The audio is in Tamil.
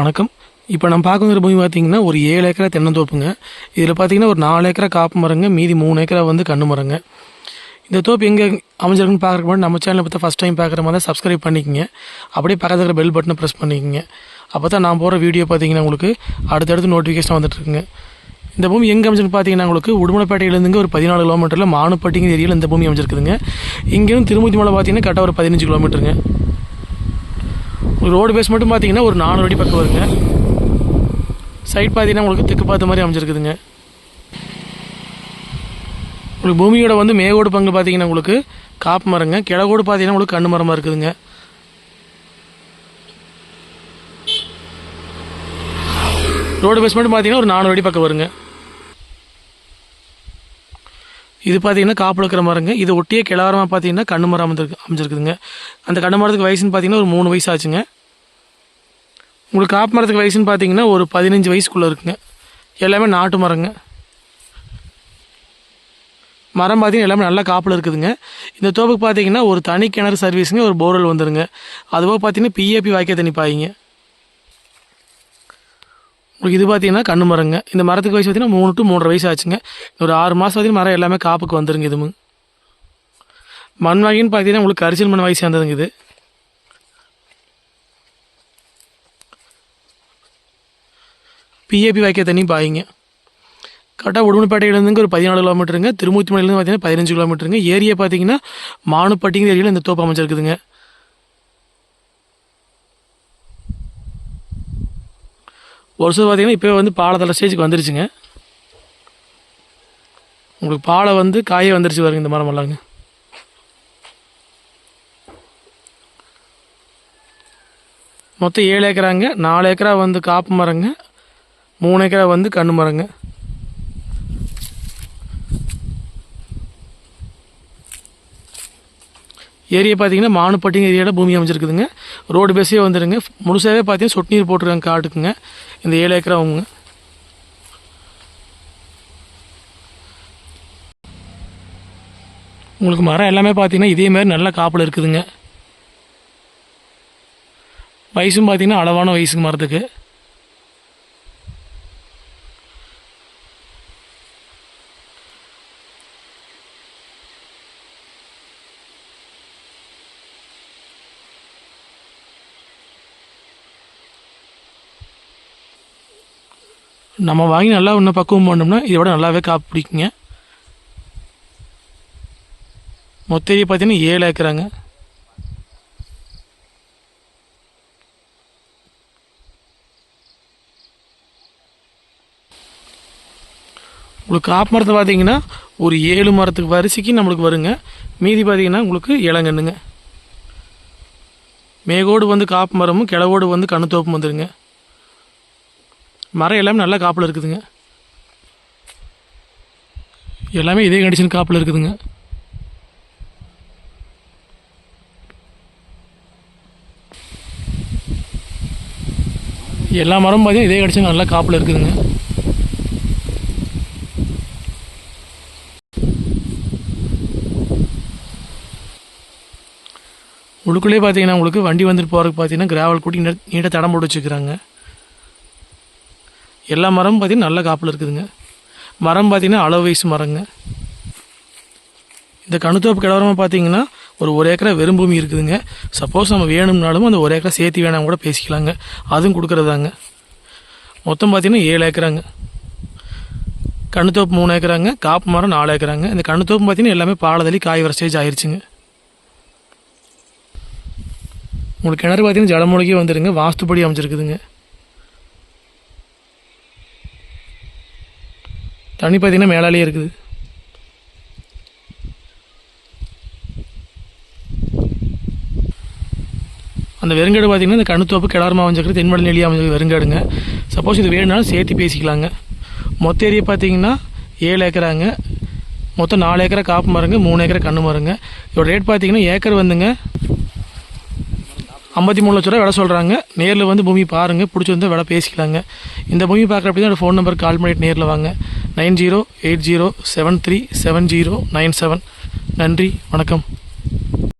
வணக்கம். இப்போ நம்ம பார்க்குற பூமி பார்த்தீங்கன்னா ஒரு ஏழு ஏக்கரா தென்னந்தோப்புங்க. இதில் பார்த்தீங்கன்னா ஒரு நாலு ஏக்கரா காப்பு மரங்க மீதி மூணு ஏக்கரா வந்து கண்ணு மரங்க. இந்த தோப்பு எங்கே அமைஞ்சிருக்குன்னு பார்க்குறக்கு முன்னாடி நம்ம சேனலை பற்றி ஃபஸ்ட் டைம் பார்க்குற மாதிரி சப்ஸ்கிரைப் பண்ணிக்கங்க. அப்படியே பக்கத்தில் இருக்கிற பெல் பட்டனை ப்ரெஸ் பண்ணிக்கோங்க. அப்போ தான் நான் போகிற வீடியோ பார்த்தீங்கன்னா உங்களுக்கு அடுத்தடுத்து நோட்டிஃபிகேஷன் வந்துட்டுருக்குங்க இந்த பூமி எங்கே அமைஞ்சிருக்கு பார்த்தீங்கன்னா உங்களுக்கு உடுமலைப்பேட்டையிலேருந்துங்க ஒரு பதினாலு கிலோமீட்டரில் மானுப்பட்டிங்கிற ஏரியாவில் இந்த பூமி அமைஞ்சிருக்குதுங்க. இங்கேயும் திருமூர்த்தி மலை பார்த்தீங்கன்னா கரெக்டாக ஒரு பதினஞ்சு கிலோமீட்டருங்க ரோடு பேஸ் மட்டும் பார்த்தீங்கன்னா ஒரு நானூறு அடி பக்கம் வருங்க. சைட் பார்த்தீங்கன்னா உங்களுக்கு தெற்கு பார்த்த மாதிரி அமைஞ்சிருக்குதுங்க. உங்களுக்கு பூமியோட வந்து மேகோடு பங்கு பார்த்தீங்கன்னா உங்களுக்கு காப்பு மரங்க கிழகோடு பார்த்தீங்கன்னா உங்களுக்கு கண்ணு மரமாக இருக்குதுங்க. ரோடு பேஸ் மட்டும் பார்த்தீங்கன்னா ஒரு நானூறு அடி பக்கம் வருங்க. இது பார்த்தீங்கன்னா காப்பில் இருக்கிற மரங்க. இது ஒட்டியே கிளவரமாக பார்த்தீங்கன்னா கண்ணு மரம் அமைஞ்சிருக்கு அமைஞ்சிருக்குதுங்க. அந்த கண்ணு மரத்துக்கு வயசுன்னு பார்த்தீங்கன்னா ஒரு மூணு வயசு ஆச்சுங்க. உங்களுக்கு காப்பு மரத்துக்கு வயசுன்னு பார்த்தீங்கன்னா ஒரு பதினஞ்சு வயசுக்குள்ளே இருக்குங்க. எல்லாமே நாட்டு மரங்க. மரம் பார்த்தீங்கன்னா எல்லாமே நல்லா காப்பில் இருக்குதுங்க. இந்த தோப்புக்கு பார்த்தீங்கன்னா ஒரு தனி கிணறு சர்வீஸுங்க ஒரு போர்வெல் வந்துருங்க. அதுவாக பார்த்தீங்கன்னா பிஏபி வாய்க்க தண்ணி பாயிங்க. உங்களுக்கு இது பார்த்தீங்கன்னா கண்ணு மரங்க. இந்த மரத்துக்கு வயசு பார்த்தீங்கன்னா மூணு டு மூன்றரை வயசு ஆச்சுங்க. ஒரு ஆறு மாதம் பார்த்தீங்கன்னா மரம் எல்லாமே காப்புக்கு வந்துருங்க இதுமு மண் வகைன்னு பார்த்தீங்கன்னா உங்களுக்கு கரிசல் மண் வயசு சேர்ந்ததுங்க இது. பிஏபி வாய்க்க தண்ணி பாயிங்க. கரெக்டாக உடுமலைப்பேட்டையிலேருந்து ஒரு பதினாலு கிலோமீட்டருங்க திருமூர்த்தி மலையிலேருந்து பார்த்தீங்கன்னா பதினஞ்சு கிலோமீட்டருங்க ஏரியா பார்த்தீங்கன்னா மானுப்பட்டிங்கிற ஏரியாவில் இந்த தோப்பு அமைச்சிருக்குதுங்க ஒரு வருஷம் பார்த்தீங்கன்னா இப்போ வந்து பாலத்தலை ஸ்டேஜுக்கு வந்துருச்சுங்க. உங்களுக்கு பாலை வந்து காயே வந்துருச்சு பாருங்க இந்த மரம் எல்லாங்க மொத்தம் ஏழு ஏக்கராங்க நாலு ஏக்கரா வந்து காப்பு மரங்க மூணு ஏக்கரா வந்து கண்ணு மரங்க. ஏரியா பார்த்தீங்கன்னா மானுப்பட்டிங்க ஏரியாவில் பூமி அமைஞ்சிருக்குதுங்க. ரோடு பேஸே வந்துடுங்க முழுசாகவே பார்த்தீங்கன்னா சொட்டு நீர் போட்டிருக்காங்க காட்டுக்குங்க. இந்த ஏழு ஏக்கரா அவங்க உங்களுக்கு மரம் எல்லாமே பார்த்தீங்கன்னா இதே மாதிரி நல்ல காப்பில் இருக்குதுங்க. வயசும் பார்த்தீங்கன்னா அளவான வயசுங்க மரத்துக்கு. நம்ம வாங்கி நல்லா இன்னும் பக்குவம் பண்ணோம்னா இதை விட நல்லாவே காப்பு பிடிக்குங்க. மொத்த ஏரியா பார்த்தீங்கன்னா ஏழு ஏக்கராங்க. உங்களுக்கு காப்பு மரத்தை பார்த்தீங்கன்னா ஒரு ஏழு மரத்துக்கு வரிசைக்கு நம்மளுக்கு வருங்க. மீதி பார்த்தீங்கன்னா உங்களுக்கு இளங்கண்ணுங்க. மேகோடு வந்து காப்பு மரமும் கிழவோடு வந்து கணுத்தோப்பும் வந்துடுங்க மரம் எல்லாமே நல்லா காப்பில் இருக்குதுங்க. எல்லாமே இதே கண்டிஷன் காப்பில் இருக்குதுங்க. எல்லா மரமும் பார்த்தீங்கன்னா இதே கடிச்சு நல்லா காப்பில் இருக்குதுங்க. உள்ளுக்குள்ளேயே பார்த்தீங்கன்னா உங்களுக்கு வண்டி வந்துட்டு போகிறதுக்கு பார்த்தீங்கன்னா கிராவல் கூட்டி நீட்டாக தடம் போட்டு வச்சுக்கிறாங்க எல்லா மரமும் பார்த்தீங்கன்னா நல்ல காப்பில் இருக்குதுங்க. மரம் பார்த்தீங்கன்னா அளவு வயசு மரங்க. இந்த கணுத்தோப்பு கிழவரமாக பார்த்தீங்கன்னா ஒரு ஒரு ஏக்கரா வெறும் பூமி இருக்குதுங்க. சப்போஸ் நம்ம வேணும்னாலும் அந்த ஒரு ஏக்கரா சேர்த்து வேணாம் கூட பேசிக்கலாங்க. அதுவும் கொடுக்குறதாங்க. மொத்தம் பார்த்தீங்கன்னா ஏழு ஏக்கராங்க. கணுத்தோப்பு மூணு ஏக்கராங்க காப்பு மரம் நாலு ஏக்கராங்க. இந்த கணுத்தோப்பு பார்த்தீங்கன்னா எல்லாமே பாலதளி காய் வர ஸ்டேஜ் ஆயிடுச்சுங்க உங்களுக்கு கிணறு பார்த்திங்கன்னா ஜலமூலிகே வந்துடுங்க வாஸ்துப்படி அமைச்சிருக்குதுங்க தண்ணி பார்த்தீங்கன்னா மேலாலேயே இருக்குது. அந்த வெறுங்காடு பார்த்தீங்கன்னா இந்த கணுத்தோப்பு கிளறமா அமைஞ்சிருக்கிறது தென்மடல் நெல்லியாக அமைஞ்சிருக்க வெறுங்காடுங்க. சப்போஸ் இது வேணுனாலும் சேர்த்து பேசிக்கலாங்க. மொத்த ஏரியா பார்த்தீங்கன்னா ஏழு ஏக்கராங்க. மொத்தம் நாலு ஏக்கரா காப்பு மரங்க மூணு ஏக்கரா கண்ணு மரங்க. இதோட ரேட் பார்த்தீங்கன்னா ஏக்கர் வந்துங்க. ஐம்பத்தி மூணு லட்ச ரூபா விலை சொல்கிறாங்க நேரில் வந்து பூமி பாருங்கள் பிடிச்சிருந்தா விலை பேசிக்கலாங்க. இந்த பூமி பார்க்குறப்ப தான் ஃபோன் நம்பர் கால் பண்ணிட்டு நேரில் வாங்க. Nine zero eight zero seven three seven zero nine seven. நன்றி வணக்கம்.